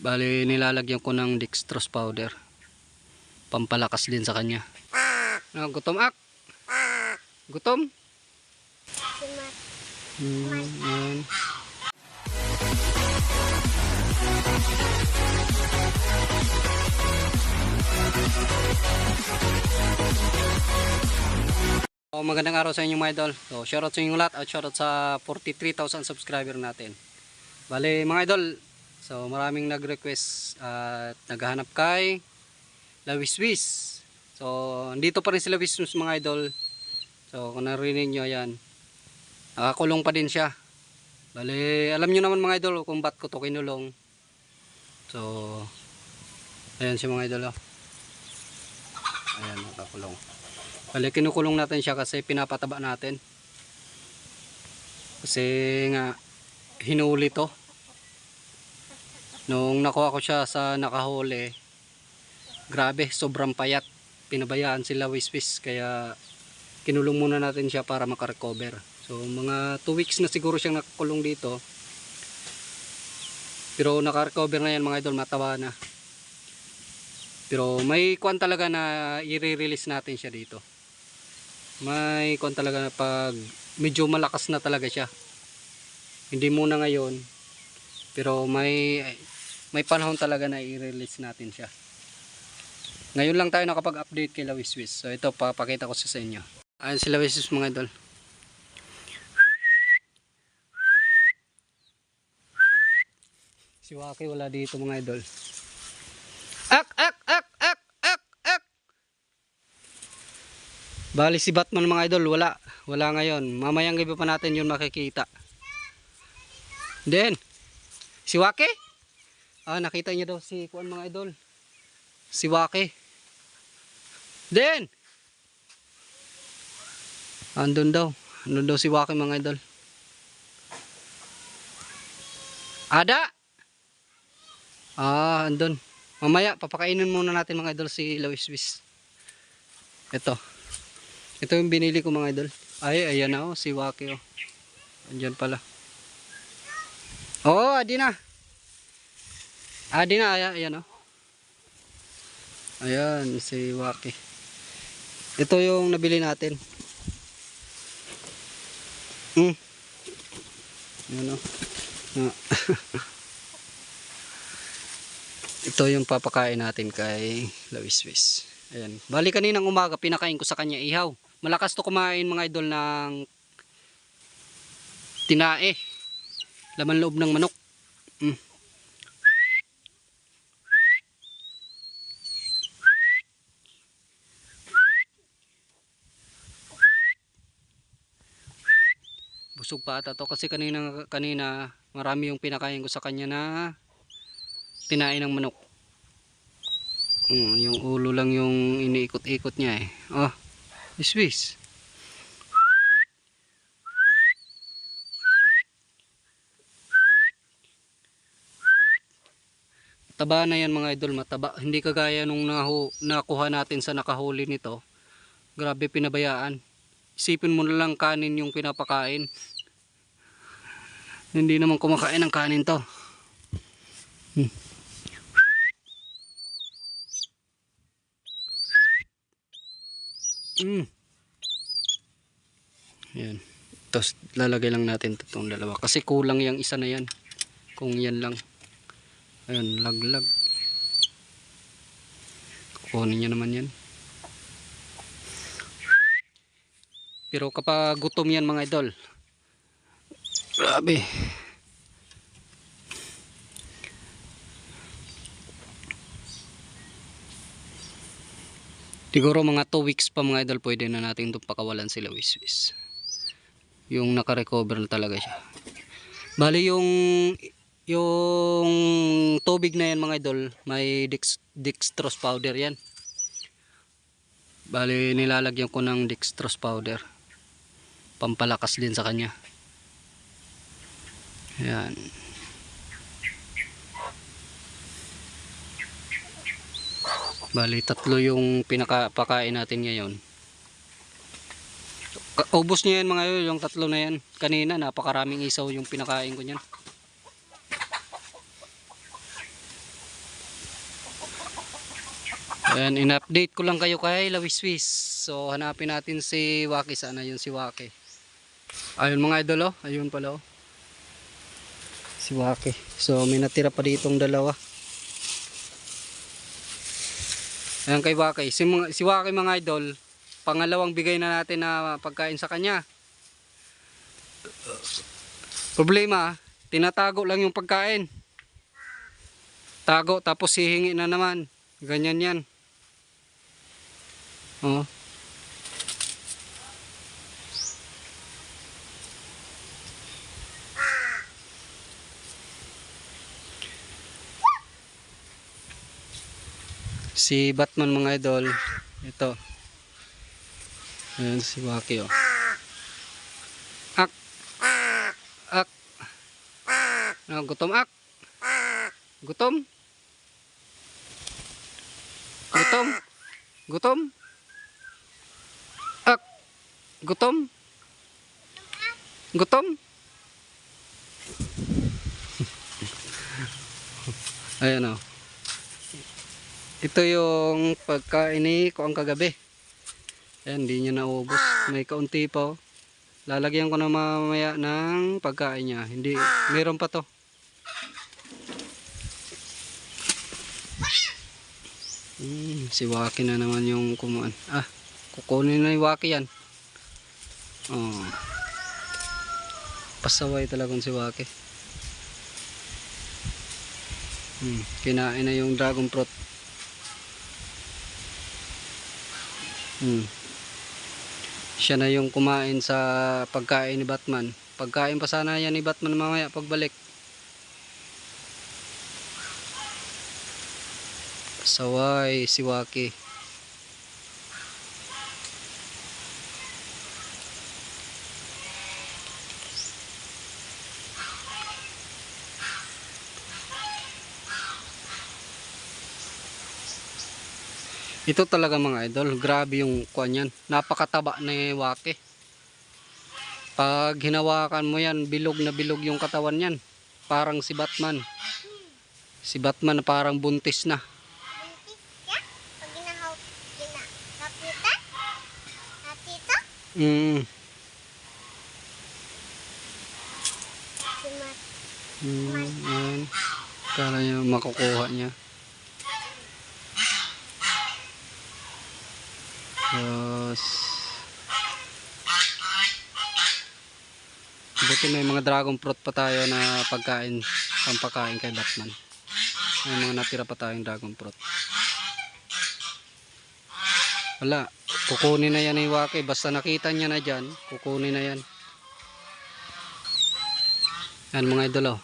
Bali, nilalagyan ko ng dextrose powder. Pampalakas din sa kanya. Ah, gutom ak? Gutom? Hmm, yan. So, magandang araw sa inyo mga idol. So, shoutout sa inyong lahat at shoutout sa 43,000 subscriber natin. Bale, mga idol, so maraming nag-request at naghahanap kay Lawiswis. So, andito pa rin si Lawiswis mga idol. So, kung narinig nyo, yan. Nakakulong pa din siya. Bale, alam nyo naman mga idol kung ba't ko to kinulong. So, ayan si mga idol. Oh. Ayan, nakakulong. Bale, kinukulong natin siya kasi pinapataba natin. Kasi nga, hinuli to. Nung nakuha ko siya sa nakahuli, grabe, sobrang payat. Pinabayaan sila wiswis, kaya kinulong muna natin siya para makarecover. So, mga 2 weeks na siguro siyang nakakulong dito. Pero nakarecover na yan mga idol, mataba na. Pero may kwan talaga na i-release natin siya dito may kon talaga na pag medyo malakas na talaga siya hindi muna ngayon pero may may panahon talaga na i-release natin siya ngayon lang tayo nakapag-update kay Lawiswis so ito papakita ko sa inyo ayun si Lawiswis mga idol si Waki wala dito mga idol ak ak ak ak ak ak Bali si Batman mga idol, wala. Wala ngayon. Mamayang gabi pa natin yun makikita. Then, si Wake? Ah, nakita niyo daw si Kuan mga idol. Si Wake. Then, andun daw. Andun daw si Wake mga idol. Ada! Ah, andun. Mamaya, papakainin muna natin mga idol si Lawiswis. Ito. Ito yung binili ko mga idol. Ay, ayan na oh, si Waki oh. Andyan pala. Oh, adi na. Adi na, ayan, ayan oh. Ayan, si Waki. Ito yung nabili natin. Hmm. Ayan oh. Ah. Ito yung papakain natin kay Lawiswis. Ayan. Bali kaninang umaga pinakain ko sa kanya ihaw. Malakas to kumain mga idol ng tinae. Laman loob ng manok. Mm. Busog pa ata to kasi kanina kanina marami yung pinakain ko sa kanya na tinae ng manok. Mm, yung ulo lang yung iniikot-ikot niya eh. Oh, Swiss. Taba na yan mga idol, mataba. Hindi kagaya nung nahu, nakuha natin sa nakahuli nito. Grabe pinabayaan. Isipin mo na lang kanin yung pinapakain. Hindi naman kumakain ng kanin to. Hmm. Mm. Yan. Tapos lalagay lang natin itong dalawa. Kasi kulang yung isa na yan. Kung yan lang. Ayun, laglag. Kukunin niya naman yan. Pero kapag gutom yan mga idol. Grabe. Siguro mga 2 weeks pa mga idol pwede na natin itong pakawalan sila wiswis. Yung naka-recover na talaga siya. Bali yung yung tubig na yan mga idol, may dex, dextrose powder yan. Bali nilalagyan ko ng dextrose powder. Pampalakas din sa kanya. Yan. Bali, tatlo yung pinakapakain natin ngayon. Ubus niya yan mga yun, yung tatlo na yan. Kanina, napakaraming isaw yung pinakain ko niyan. Ayan, in-update ko lang kayo kay Lawiswis. So, hanapin natin si Waki. Sana yun si Waki. Ayun mga idol, oh. Ayun pala, oh. Si Waki. So, may natira pa ditong dalawa. Ayan kay Waki. Si, si Waki mga idol, pangalawang bigay na natin na pagkain sa kanya. Problema, tinatago lang yung pagkain. Tago, tapos hihingi na naman. Ganyan yan. Oh. Si Batman mga idol. Ito. Ayan si Waki oh. Ak. Ak. Ah, gutom ak. Gutom. Gutom. Gutom. Ak. Gutom. Gutom. Ayan o. Ito yung pagkain ni ko ang kagabi. Ayan, hindi niya naubos. May kaunti pa oh. Lalagyan ko na mamaya ng pagkain niya. Hindi, meron pa to. Hmm, si Waki na naman yung kumuan. Ah, kukunin na yung Waki yan. Oh. Pasaway talagang si Waki. Hmm, kinain na yung dragon fruit. Hmm. Siya na yung kumain sa pagkain ni Batman. Pagkain pa sana yan ni Batman mamaya pagbalik. Saway si Waki. Ito talaga mga idol, grabe yung kuan yan. Napakataba ni Waki. Pag hinawakan mo yan, bilog na bilog yung katawan yan. Parang si Batman. Si Batman na parang buntis na. Mm. Mm, yan. Kala niya makukuha niya. Buti may mga dragon fruit pa tayo na pagkain, pampakain kay Batman. May mga natira pa tayong dragon fruit. Wala, kukunin na yan ni Waki. Basta nakita niya na dyan, kukunin na yan. Yan mga idol oh.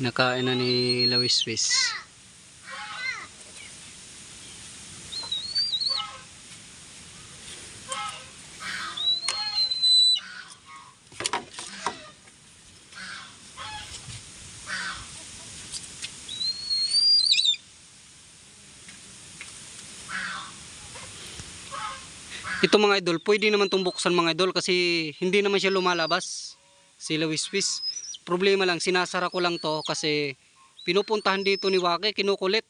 Nakain na ni Lawiswis. Ito mga idol, pwede naman itong buksan mga idol kasi hindi naman siya lumalabas. Sila wiswis. Problema lang, sinasara ko lang to kasi pinupuntahan dito ni Waki, kinukulit.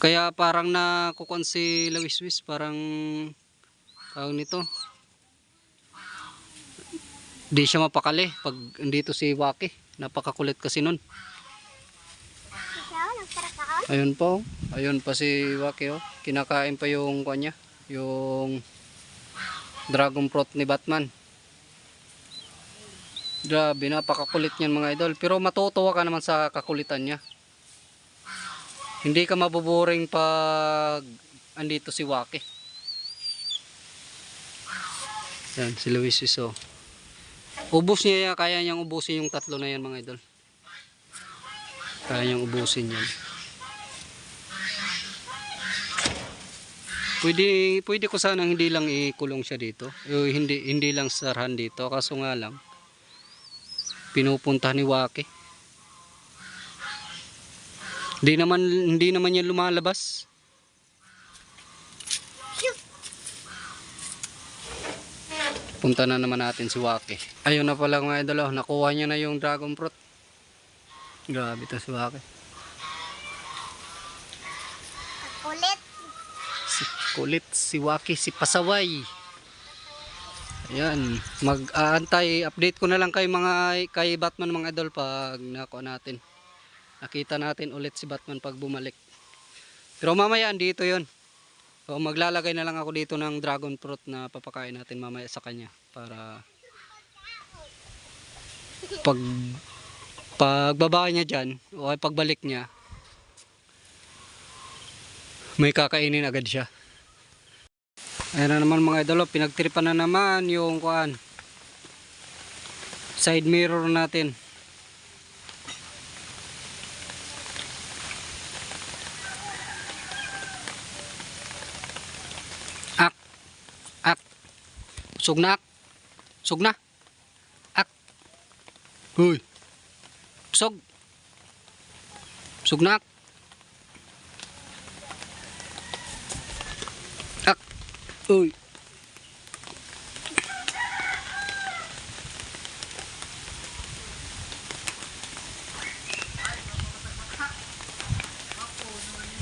Kaya parang nakukuan si Lawiswis, parang tawag nito. Di siya mapakali pag andito si Waki. Napakakulit kasi nun. Ayun po. Ayun pa si Waki oh. Kinakain pa yung kanya, yung dragon fruit ni Batman. Grabe, napakakulit niyan mga idol. Pero matutuwa ka naman sa kakulitan niya. Hindi ka mabuboring pag andito si Waki. Yan, si Luis Iso. Ubus niya kaya niyang ubusin yung tatlo na yan mga idol. Kaya niyang ubusin yan. Pwede, pwede ko sana hindi lang ikulong siya dito. O, hindi, hindi lang sarhan dito. Kaso nga lang, pinupunta ni Waki. Hindi naman, hindi naman yan lumalabas. Punta na naman natin si Waki. Ayun na pala mga idol, oh, nakuha niya na yung dragon fruit. Grabe to si Waki. kulit. Si kulit, si Waki, si Pasaway. Ayan, mag-aantay, update ko na lang kay mga kay Batman mga idol pag nakuha natin. Nakita natin ulit si Batman pag bumalik. Pero mamaya andito 'yon. So maglalagay na lang ako dito ng dragon fruit na papakain natin mamaya sa kanya para pag pagbaba niya diyan o pagbalik niya may kakainin agad siya. Ayan na naman mga idolo, pinagtripan na naman yung kuan. Side mirror natin. Ak. Ak. Sug na ak. Sug na. Ak. Huy. Sug. Sug na ak. Ak. Uy.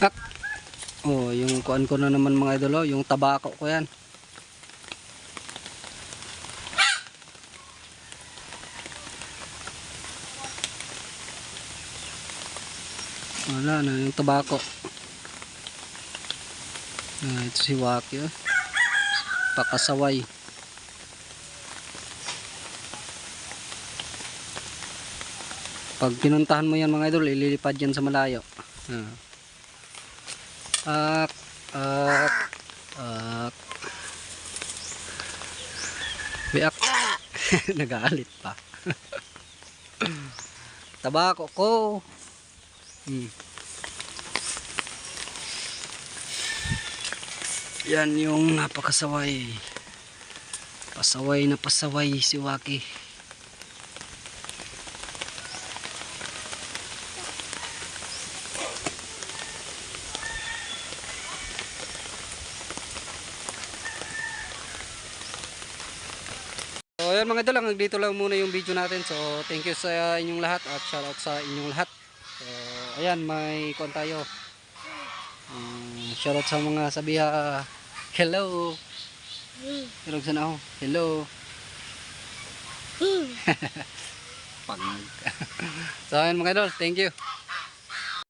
Ak. Oh, yung kuan ko na naman mga idolo, yung tabako ko yan. Wala na yung tabako. Ah, ito si Waki oh. Pakasaway. Pag pinuntahan mo yan mga idol, ililipad yan sa malayo. Ah. Ak, ak, ak. Biak. Nagalit pa. Tabako ko. Hmm. Yan yung napakasaway. Pasaway na pasaway si Waki. So ayan mga hanggang dito lang muna yung video natin. So thank you sa inyong lahat at shoutout sa inyong lahat. So ayan, may kuwan tayo. Um, shoutout sa mga sabiha. Hello. Hello sa ako. Hello. Pag. so ayan mga idol, thank you.